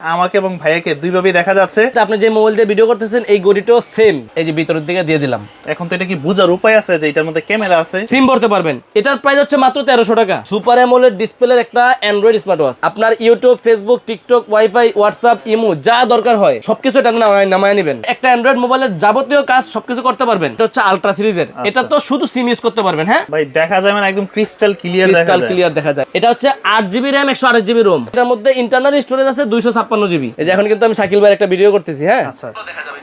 আমাকে এবং ভাইয়াকে দুইভাবেই দেখা যাচ্ছে। আপনি যে মোবাইল দিয়ে ভিডিও করতেছেন এই গড়িটাও সেম এই যে ভিতরের দিকে দিয়ে দিলাম। এখন তো এটা কি বোঝার উপায় আছে যে এটার মধ্যে ক্যামেরা আছে? সিম ভরতে পারবেন। এটার প্রাইস হচ্ছে মাত্র তেরোশো টাকা। সুপার অ্যামোলেড ডিসপ্লের একটা অ্যান্ড্রয়েড স্মার্ট ওয়াচ আপনার YouTube Facebook TikTok WiFi WhatsApp imo যা দরকার হয় সবকিছু এটা নামায় নামায় নেবেন। একটা অ্যান্ড্রয়েড মোবাইলের যাবতীয় কাজ সবকিছু করতে পারবেন। এটা হচ্ছে আলট্রা সিরিজের এটা তো শুধু সিম ইউজ করতে পারবেন হ্যাঁ? ভাই দেখা যায় মানে একদম ক্রিস্টাল ক্লিয়ার দেখা ক্রিস্টাল ক্লিয়ার দেখা যায়। এটা হচ্ছে আট জিবি র্যাম একশো আট জিবি রোম এটার মধ্যে ইন্টারনাল স্টোরেজ আছে দুইশো ছাপ্পান্ন জিবি। এই যে এখন কিন্তু আমি শাকিল ভাইয়ের একটা ভিডিও করতেছি হ্যাঁ? আচ্ছা।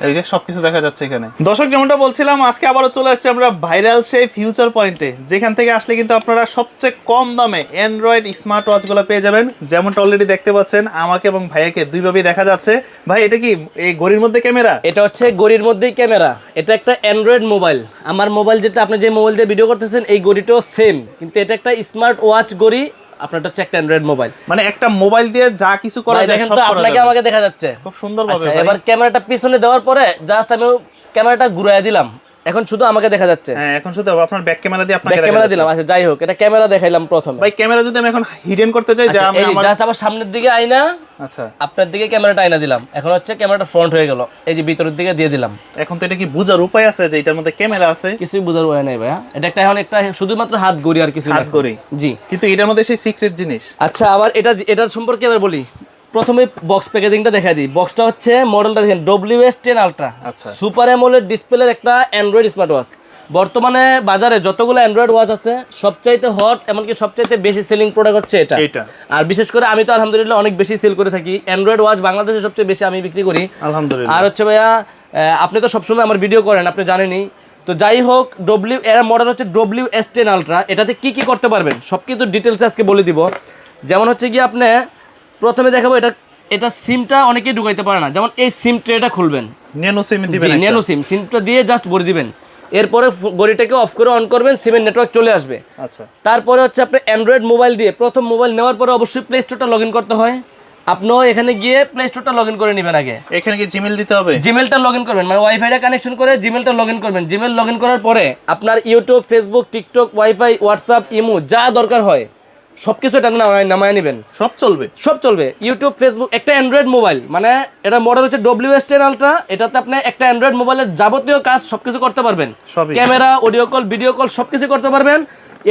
এই যে সবকিছু দেখা যাচ্ছে এখানে। দর্শক যেমনটা বলছিলাম আজকে আবারও চলে আসছি আমরা ভাইরাল সেই ফিউচার পয়েন্টে যেখান থেকে আসলে কিন্তু আপনারা সবচেয়ে কম দামে অ্যান্ড্রয়েড স্মার্ট ওয়াচগুলো পেয়ে যাবেন। যেমনটা অলরেডি দেখতে পাচ্ছেন আমাকে এবং ভাইয়াকে দুইভাবেই দেখা যাচ্ছে। ভাই এটা কি এই গড়ির মধ্যে ক্যামেরা? এটা হচ্ছে গড়ির মধ্যেই ক্যামেরা। এটা একটা অ্যান্ড্রয়েড মোবাইল আমার মোবাইল যেটা আপনি যে মোবাইল দিয়ে ভিডিও করতেছেন এই গড়িটাও সেম কিন্তু এটা একটা স্মার্ট ওয়াচ গড়ি আপনারটা হচ্ছে একটা অ্যান্ড্রয়েড মোবাইল মানে একটা মোবাইল দিয়ে যা কিছু করা যায় সব করা আপনাকে আমাকে দেখা যাচ্ছে খুব সুন্দর ভাবে আচ্ছা এবার ক্যামেরাটা পিছনে দেওয়ার পরে জাস্ট আমি ক্যামেরাটা ঘুরাইয়া দিলাম। এখন শুধু আমাকে দেখা যাচ্ছে। হ্যাঁ এখন শুধু আপনার ব্যাক ক্যামেরা দিয়ে আপনাকে ক্যামেরা দিলাম। আচ্ছা যাই হোক এটা ক্যামেরা দেখাইলাম প্রথমে। ভাই ক্যামেরা যদি আমি এখন হিডেন করতে চাই যা আমি আমার জাস্ট আবার সামনের দিকে আইনা আচ্ছা। আপনার দিকে ক্যামেরাটা আইনা দিলাম। এখন হচ্ছে ক্যামেরাটা ফ্রন্ট হয়ে গেল। এই যে ভিতরের দিকে দিয়ে দিলাম। এখন তো এটা কি বোঝার উপায় আছে যে এটার মধ্যে ক্যামেরা আছে? কিছুই বোঝার উপায় নাই ভাইয়া। এটা একটা এখন একটা শুধুমাত্র হাত গড়ি আর কিছু হাত করেই জি। কিন্তু এটার মধ্যে সেই সিক্রেট জিনিস। আচ্ছা আবার এটা এটার সম্পর্কে এবার বলি। প্রথমে বক্স প্যাকেজিংটা দেখা দিই। বক্সটা হচ্ছে মডেলটা দেখেন ডব্লিউ এস টেন আলট্রা আচ্ছা। সুপার অ্যামোলেড ডিসপ্লের একটা অ্যান্ড্রয়েড স্মার্ট ওয়াচ বর্তমানে বাজারে যতগুলো অ্যান্ড্রয়েড ওয়াচ আছে সবচাইতে হট এমনকি সবচাইতে বেশি সেলিং প্রোডাক্ট হচ্ছে এটা। এটা আর বিশেষ করে আমি তো আলহামদুলিল্লাহ অনেক বেশি সেল করে থাকি। অ্যান্ড্রয়েড ওয়াচ বাংলাদেশে সবচেয়ে বেশি আমি বিক্রি করি। আলহামদুলিল্লাহ। আর হচ্ছে ভাইয়া আপনি তো সবসময় আমার ভিডিও করেন আপনি জানেনই। তো যাই হোক ডব্লিউ এর মডেল হচ্ছে ডব্লিউ এস টেন আলট্রা এটাতে কি কি করতে পারবেন সব কিছু ডিটেলস আজকে বলে দিব। যেমন হচ্ছে কি আপনি প্রথমে দেখাবো এটা এটা সিমটা অনেকেই ঢুকাইতে পারে না। যেমন এই সিম ট্রেটা খুলবেন। ন্যানো সিম দিবেন ন্যানো সিম। সিমটা দিয়ে জাস্ট ভরে দিবেন। এরপরে ঘড়িটাকে অফ করে অন করবেন সিমের নেটওয়ার্ক চলে আসবে। আচ্ছা। তারপরে হচ্ছে আপনি অ্যান্ড্রয়েড মোবাইল দিয়ে প্রথম মোবাইল নেওয়ার পরে অবশ্যই প্লে স্টোরটা লগ করতে হয়। আপনিও এখানে গিয়ে প্লে স্টোরটা লগ করে নেবেন আগে। এখানে কি জিমেল দিতে হবে? জিমেলটা লগ করবেন। মানে ওয়াইফাইটা কানেকশন করে জিমেলটা লগ ইন করবেন। জিমেল লগ করার পরে আপনার YouTube Facebook TikTok WiFi WhatsApp imo যা দরকার হয়। সব কিছু এটা নামায় নামায় নেবেন। সব চলবে। সব চলবে। ইউটিউব ফেসবুক একটা অ্যান্ড্রয়েড মোবাইল মানে এটা মডেল হচ্ছে ডব্লিউ এস টেন আলট্রা এটাতে আপনি একটা অ্যান্ড্রয়েড মোবাইলের যাবতীয় কাজ সবকিছু করতে পারবেন। সবই। Camera audio call video call সবকিছু করতে পারবেন।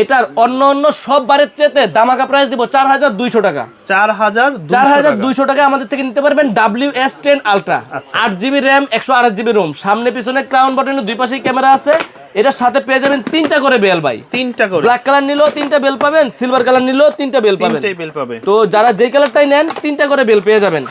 এটার অন্য অন্য সব বারের চেতে দামাকা প্রাইস দিব চার হাজার দুইশো টাকা। চার হাজার চার হাজার দুইশো টাকা। আমাদের থেকে নিতে পারবেন ডাব্লিউ এস টেন আলট্রা। আট জিবি র্যাম একশো আট জিবি রোম। সামনে পিছনে ক্রাউন বাটনের দুই পাশেই ক্যামেরা আছে। এটার সাথে পেয়ে যাবেন তিনটা করে বেল ভাই। তিনটা করে। ব্ল্যাক কালার নিলেও তিনটা বেল পাবেন সিলভার কালার নিলেও তিনটা বেল পাবেন। বিল পাবে তো যারা যেই কালারটাই নেন তিনটা করে বেল পেয়ে যাবেন।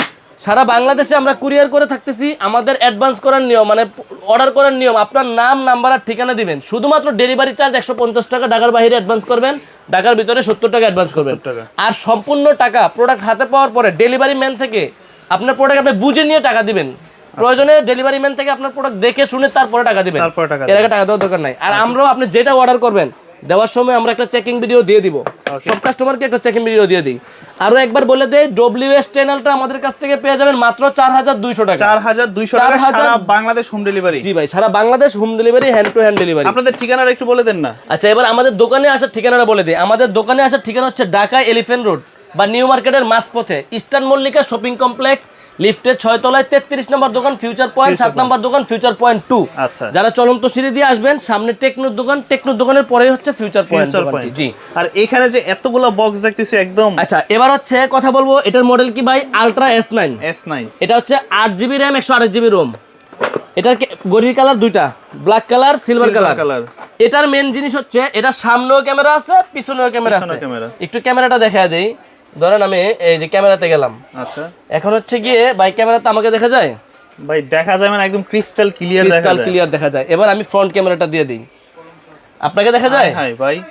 সারা বাংলাদেশে আমরা কুরিয়ার করে থাকতেছি আমাদের অ্যাডভান্স করার নিয়ম মানে অর্ডার করার নিয়ম আপনার নাম নাম্বার আর ঠিকানা দিবেন। শুধুমাত্র ডেলিভারি চার্জ একশো পঞ্চাশ টাকা ঢাকার বাইরে অ্যাডভান্স করবেন ঢাকার ভিতরে সত্তর টাকা অ্যাডভান্স করবেন। টাকা। আর সম্পূর্ণ টাকা প্রোডাক্ট হাতে পাওয়ার পরে ডেলিভারি ম্যান থেকে আপনার প্রোডাক্ট আপনি বুঝে নিয়ে টাকা দিবেন। প্রয়োজনে ডেলিভারি ম্যান থেকে আপনার প্রোডাক্ট দেখে শুনে তারপরে টাকা দিবেন। তারপরে টাকা এর আগে টাকা দেওয়ার দরকার নাই। আর আমরাও আপনি যেটা অর্ডার করবেন দেওয়ার সময় আমরা একটা চেকিং ভিডিও দিয়ে দিব। সব কাস্টমারকে একটা চেকিং ভিডিও দিয়ে দিই। আরও একবার বলে দেই ডব্লিউ এস চ্যানেলটা আমাদের কাছ থেকে পেয়ে যাবেন মাত্র চার হাজার দুইশো টাকা। চার হাজার দুইশো চার টাকা সারা বাংলাদেশ হোম ডেলিভারি জি ভাই সারা Bangladesh home delivery hand to hand delivery আপনাদের ঠিকানাটা একটু বলে দেন না। আচ্ছা এবার আমাদের দোকানে আসার ঠিকানাটা বলে দিই। আমাদের দোকানে আসার ঠিকানা হচ্ছে ঢাকা এলিফেন্ট রোড বা নিউ মার্কেটের মাঝপথে। ইস্টার্ন মল্লিকা শপিং কমপ্লেক্স লিফটের ছয় তলায় তেত্রিশ নম্বর দোকান ফিউচার পয়েন্ট সাত নম্বর দোকান ফিউচার পয়েন্ট টু আচ্ছা। যারা চলন্ত সিঁড়ি দিয়ে আসবেন সামনে টেকনোর দোকান টেকনোর দোকানের পরেই হচ্ছে ফিউচার পয়েন্ট জি। আর এখানে যে এতগুলো বক্স দেখতেছি একদম আচ্ছা এবার হচ্ছে কথা বলব এটার মডেল কি ভাই? Ultra S nine S nine এটা হচ্ছে আট জিবি র্যাম একশো আট জিবি রোম এটার কে- গড়ির কালার দুইটা black colour silver colour colour এটার মেন জিনিস হচ্ছে এটা সামনেও ক্যামেরা আছে পিছনেও ক্যামেরা আছে। ক্যামেরা। একটু ক্যামেরাটা দেখা দেই। ধরেন আমি এই যে ক্যামেরাতে গেলাম। আচ্ছা। এখন হচ্ছে গিয়ে বাইক ক্যামেরাতে আমাকে দেখা যায়? ভাই দেখা যায় মানে একদম ক্রিস্টাল ক্লিয়ার দেখা ক্রিস্টাল ক্লিয়ার দেখা যায়। এবার আমি ফ্রন্ট ক্যামেরাটা দিয়ে দিই। আপনাকে দেখা যায়? হাই ভাই।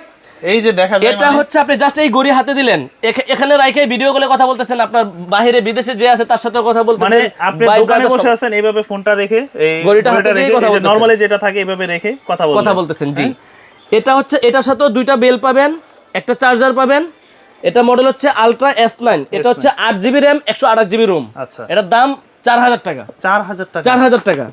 এই যে দেখা যায় এটা মানে- হচ্ছে আপনি জাস্ট এই গড়ি হাতে দিলেন। এখানে রাইখে ভিডিও কলে কথা বলতেছেন আপনার বাইরে বিদেশে যে আছে তার সাথে কথা বলতেছেন। মানে আপনি দোকানে বসে আছেন এইভাবে ফোনটা রেখে এই ঘড়িটা হাতে রেখে কথা বলতেছেন। নরমালি যেটা থাকে এইভাবে রেখে কথা কথা বলতেছেন জি। এটা হচ্ছে এটার সাথেও দুইটা বেল পাবেন একটা চার্জার পাবেন এটা মডেল হচ্ছে আলট্রা এস নাইন এটা হচ্ছে আট জিবি র্যাম একশো আঠাশ জিবি রুম আচ্ছা। এটার দাম চার হাজার টাকা। চার হাজার টাকা। চার হাজার টাকা।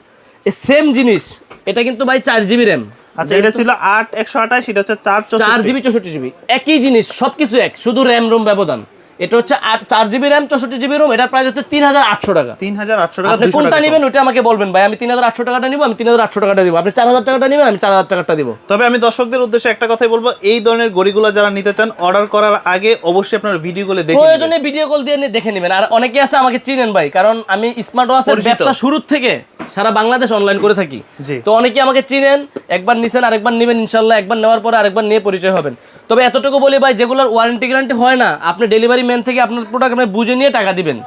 সেম জিনিস এটা কিন্তু ভাই চার জিবি র্যাম আচ্ছা এটা ছিল আট একশো আঠাশ এটা হচ্ছে চার চার জিবি চৌষট্টি জিবি একই জিনিস সবকিছু এক শুধু র্যাম রুম ব্যবধান। এটা হচ্ছে চার জিবি র্যাম চৌষট্টি জিবি রোম এটার প্রাইস হচ্ছে তিন হাজার আটশো টাকা। তিন হাজার আটশো টাকা আপনি কোনটা নেবেন ওটা আমাকে বলবেন ভাই আমি তিন হাজার আটশো টাকাটা নিবো আমি তিন হাজার আটশো টাকাটা দিব। আপনি চার হাজার টাকাটা নেবেন আমি চার হাজার টাকাটা দিব। তবে আমি দর্শকদের উদ্দেশ্যে একটা কথাই বলব এই ধরনের গড়িগুলো যারা নিতে চান অর্ডার করার আগে অবশ্যই আপনার ভিডিওগুলো দেখে নেবেন। প্রয়োজনে ভিডিও কল দিয়ে দেখে নেবেন। আর অনেকে আছে আমাকে চিনেন ভাই কারণ আমি স্মার্ট ওয়াচের। ব্যবসা শুরুর থেকে সারা বাংলাদেশ অনলাইন করে থাকি। জি। তো অনেকে আমাকে চিনেন একবার নিছেন আরেকবার নেবেন ইনশাল্লাহ একবার নেওয়ার পরে আরেকবার নিয়ে পরিচয় হবেন। তবে এতটুকু বলি ভাই যেগুলোর ওয়ারেন্টি গ্যারান্টি হয় না আপনি ডেলিভারি ম্যান থেকে আপনার প্রোডাক্ট আপনি বুঝে নিয়ে টাকা দিবেন।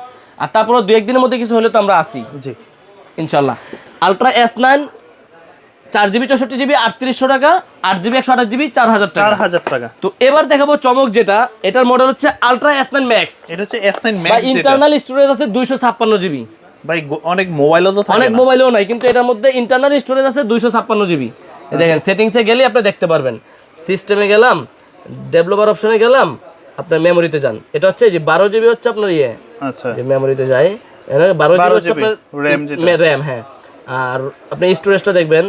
আর তারপর দু একদিনের মধ্যে কিছু হলে তো আমরা আসি। জি। ইনশাল্লাহ। আলট্রা এস নাইন চার জিবি চৌষট্টি জিবি আটত্রিশশো টাকা আট জিবি একশো আঠাশ জিবি চার হাজার টাকা। চার হাজার টাকা। তো এবার দেখাবো চমক যেটা এটার মডেল হচ্ছে আলট্রা এস নাইন ম্যাক্স এটা হচ্ছে S nine max internal storage আছে দুইশো ছাপ্পান্ন জিবি ভাই অনেক মোবাইলও তো অনেক মোবাইলও নাই কিন্তু এটার মধ্যে ইন্টারনাল স্টোরেজ আছে দুইশো ছাপ্পান্ন জিবি দেখেন সেটিংসে গেলে আপনি দেখতে পারবেন। সিস্টেমে গেলাম ডেভেলপার অপশনে গেলাম আপনার মেমোরিতে যান। এটা হচ্ছে যে বারো জিবি হচ্ছে আপনার ইয়ে। আচ্ছা। যে মেমোরিতে যায়। বারো জিবি 12 হচ্ছে আপনার র্যাম হ্যাঁ। আর আপনি স্টোরেজটা দেখবেন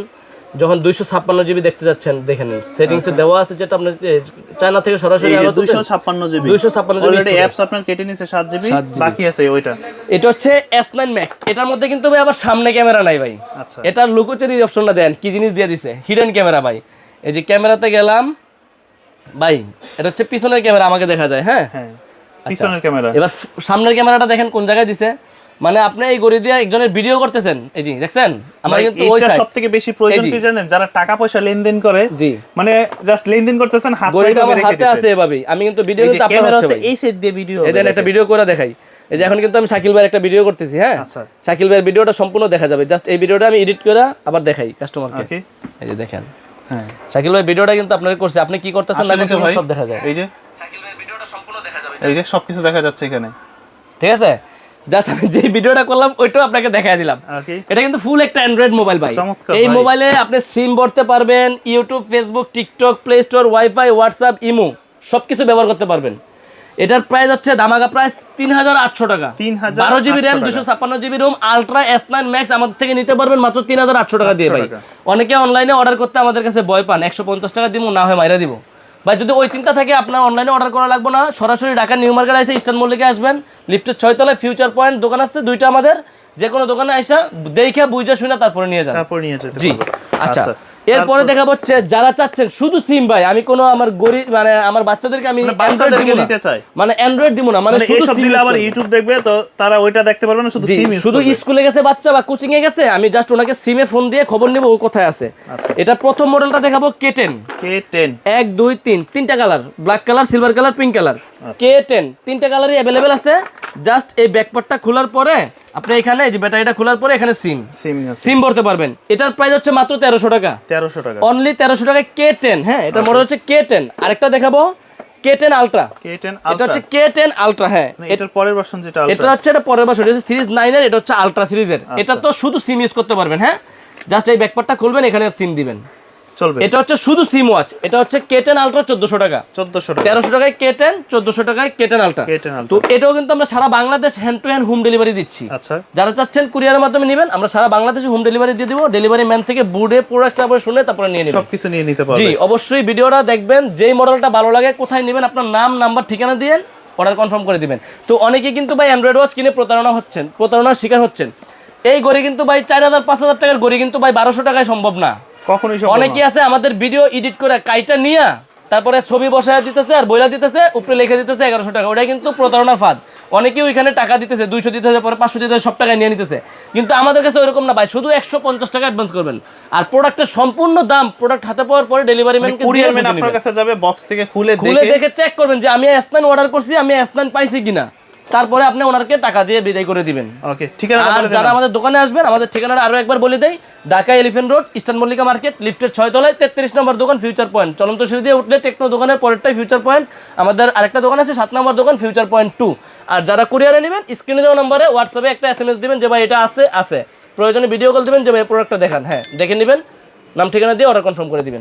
যখন দুইশো ছাপ্পান্ন জিবি দেখতে যাচ্ছেন দেখে নিন। সেটিংসে দেওয়া আছে যেটা আপনার চায়না থেকে সরাসরি দুইশো ছাপ্পান্ন GB. 256 GB already storage। Apps আপনার কেটে নিছে সাত জিবি বাকি আছে ওইটা। এটা হচ্ছে এস নাইন ম্যাক্স এটার মধ্যে কিন্তু ভাই আবার সামনে ক্যামেরা নাই ভাই। আচ্ছা। এটার লুকোচুরি অপশনটা দেন কি জিনিস দিয়ে দিছে। হিডেন ক্যামেরা ভাই। এই যে ক্যামেরাতে গেলাম ভাই এটা হচ্ছে পিছনের ক্যামেরা আমাকে দেখা যায় হ্যাঁ? হ্যাঁ পিছনের ক্যামেরা। এবার সামনের ক্যামেরাটা দেখেন কোন জায়গায় দিছে। মানে আপনি এই গড়ি দিয়ে একজনের ভিডিও করতেছেন। এই জি দেখছেন? আমার কিন্তু ওই এটা side। সব থেকে বেশি প্রয়োজন কি জানেন? যারা টাকা পয়সা লেনদেন করে জি। মানে জাস্ট লেনদেন করতেছেন হাত গড়িটা আমার হাতে আছে এভাবেই। আমি কিন্তু ভিডিও কিন্তু আপনার হচ্ছে। এই সেট দিয়ে ভিডিও এই দেন একটা ভিডিও করে দেখাই। এই যে এখন কিন্তু আমি শাকিল ভাইয়ের একটা ভিডিও করতেছি হ্যাঁ? আচ্ছা। শাকিল ভাইয়ের ভিডিওটা সম্পূর্ণ দেখা যাবে। জাস্ট এই ভিডিওটা আমি এডিট করে আবার দেখাই কাস্টমারকে এই যে দেখেন। হ্যাঁ। শাকিল ভাই ভিডিওটা কিন্তু আপনার করছে। আপনি কি করতেছেন না সব দেখা যায়। এই যে। শাকিল ভাইয়ের ভিডিওটা সম্পূর্ণ দেখা যাবে। এই যে সবকিছু দেখা যাচ্ছে এখানে। ঠিক আছে? জাস্ট আমি যে ভিডিওটা করলাম ওইটাও আপনাকে দেখাই দিলাম। এটা কিন্তু ফুল একটা অ্যান্ড্রয়েড মোবাইল ভাই। এই মোবাইলে আপনি সিম ভরতে পারবেন YouTube Facebook TikTok Play Store WiFi WhatsApp imo সব কিছু ব্যবহার করতে পারবেন। এটার প্রাইস হচ্ছে দামাগা প্রাইস তিন হাজার আটশো টাকা। 3,800 বারো জিবি র্যাম দুশো ছাপ্পান্ন GB ROM ultra S nine max আমাদের থেকে নিতে পারবেন মাত্র তিন হাজার আটশো টাকা দিয়ে 800 ভাই। অনেকে অনলাইনে অর্ডার করতে আমাদের কাছে ভয় পান একশো পঞ্চাশ টাকা দিব না হয় মাইরা দিব ভাই যদি ওই চিন্তা থাকে আপনার অনলাইনে অর্ডার করা লাগবে না। সরাসরি ঢাকা নিউ মার্কেট আসে ইস্টার্ন মল্লিকে আসবেন। লিফটের ছয়তলায় ফিউচার পয়েন্ট দোকান আছে দুইটা আমাদের। যে কোনো দোকানে আইসা দেখে বুঝে শুনে তারপরে নিয়ে যান। তারপরে নিয়ে যান জি আচ্ছা। এরপরে দেখা হচ্ছে যারা চাচ্ছেন শুধু সিম ভাই আমি কোনো আমার গরিব মানে আমার বাচ্চাদেরকে আমি মানে বাচ্চাদেরকে নিতে চায়। মানে অ্যান্ড্রয়েড দিব না মানে মানে শুধু SIM দিলে আবার ইউটিউব দেখবে তো তারা ওইটা দেখতে পারবে না শুধু সিম শুধু স্কুলে গেছে বাচ্চা বা কোচিং এ গেছে আমি জাস্ট ওনাকে সিমে ফোন দিয়ে খবর নেব ও কোথায় আছে। আচ্ছা। এটা প্রথম মডেলটা দেখাবো কেটেন কে টেন এক দুই তিন তিনটা colour black colour silver colour pink colour. K ten তিনটা কালারই অ্যাভেলেবেল আছে। জাস্ট এই ব্যাকপার্টটা খোলার পরে আপনি এখানে এই যে ব্যাটারিটা খোলার পরে এখানে সিম সিম সিম ভরতে পারবেন। এটার প্রাইস হচ্ছে মাত্র তেরোশো টাকা। তেরোশো টাকা। অনলি তেরোশো টাকায় কে টেন হ্যাঁ এটার মডেল হচ্ছে কে টেন আরেকটা দেখাবো। কে টেন আলট্রা এটা হচ্ছে কে টেন আলট্রা হ্যাঁ। এটার পরের ভার্সন যেটা এটা হচ্ছে এটা পরের বছর এটা সিরিজ নাইনের এটা হচ্ছে আলট্রা সিরিজের আচ্ছা। এটা তো শুধু সিম ইউজ করতে পারবেন হ্যাঁ। জাস্ট এই ব্যাকপার্টটা খুলবেন এখানে সিম দিবেন। চলবে। এটা হচ্ছে শুধু সিম ওয়াচ এটা হচ্ছে কে টেন আলট্রা চোদ্দশো টাকা। চোদ্দশো টাকা। তেরোশো টাকায় কে টেন চোদ্দশো টাকায় K ten ultra K ten তো এটাও কিন্তু আমরা সারা Bangladesh hand to hand home delivery দিচ্ছি। আচ্ছা। যারা চাচ্ছেন কুরিয়ারের মাধ্যমে নেবেন আমরা সারা বাংলাদেশে হোম ডেলিভারি দিয়ে দিব। ডেলিভারি ম্যান থেকে বুড়ে প্রোডাক্ট তারপরে শুনে তারপরে নিয়ে নেবেন। সবকিছু নিয়ে নিতে জি অবশ্যই ভিডিওটা দেখবেন যেই মডেলটা ভালো লাগে কোথায় নেবেন আপনার নাম নাম্বার ঠিকানা দিয়ে অর্ডার কনফার্ম করে দিবেন। তো অনেকে কিন্তু ভাই অ্যান্ড্রয়েড ওয়াচ কিনে প্রতারণা হচ্ছেন প্রতারণার শিকার হচ্ছেন। এই গড়ি কিন্তু ভাই চার হাজার পাঁচ হাজার টাকার গড়ি কিন্তু ভাই বারোশো টাকায় সম্ভব না। কখনোই অনেকে আছে আমাদের ভিডিও এডিট করে কাইটা নিয়া তারপরে ছবি বসায় দিতেছে আর বইলা দিতেছে উপরে লিখে দিতেছে এগারোশো টাকা। ওটা কিন্তু প্রতারণার ফাঁদ। ওইখানে টাকা দিতেছে দুইশো দিতেছে পরে পাঁচশো দিতেছে সব টাকা নিয়ে নিতেছে। কিন্তু আমাদের কাছে ওইরকম না ভাই শুধু একশো পঞ্চাশ টাকা অ্যাডভান্স করবেন। আর প্রোডাক্টের সম্পূর্ণ দাম প্রোডাক্ট হাতে পাওয়ার পরে ডেলিভারি ম্যানকে কুরিয়ার ম্যান আপনার কাছে যাবে বক্স থেকে খুলে খুলে দেখে। দেখে চেক করবেন যে আমি স্নান অর্ডার করছি আমি স্নান পাইছি কিনা। তারপরে আপনি ওনারকে টাকা দিয়ে বিদায় করে দিবেন। ওকে ঠিকানাটা আর যারা আমাদের দোকানে আসবেন আমাদের ঠিকানাটা আরও একবার বলে দেই। Dhaka elephant road eastern Mallika market লিফটের ছয় তলায় তেত্রিশ নম্বর দোকান ফিউচার পয়েন্ট চলন্ত সিঁড়ি দিয়ে উঠলে টেকনো দোকানের পরেরটাই ফিউচার পয়েন্ট আমাদের আরেকটা দোকান আছে সাত নম্বর দোকান ফিউচার পয়েন্ট টু আর যারা কুরিয়ারে নেবেন স্ক্রিনে দেওয়া নম্বরে হোয়াটসঅ্যাপে একটা এস এম এস দিবেন যে ভাই এটা আছে আছে। প্রয়োজনে ভিডিও কল দিবেন যে ভাই প্রোডাক্টটা দেখান। হ্যাঁ দেখে নেবেন নাম ঠিকানা দিয়ে অর্ডার কনফার্ম করে দিবেন।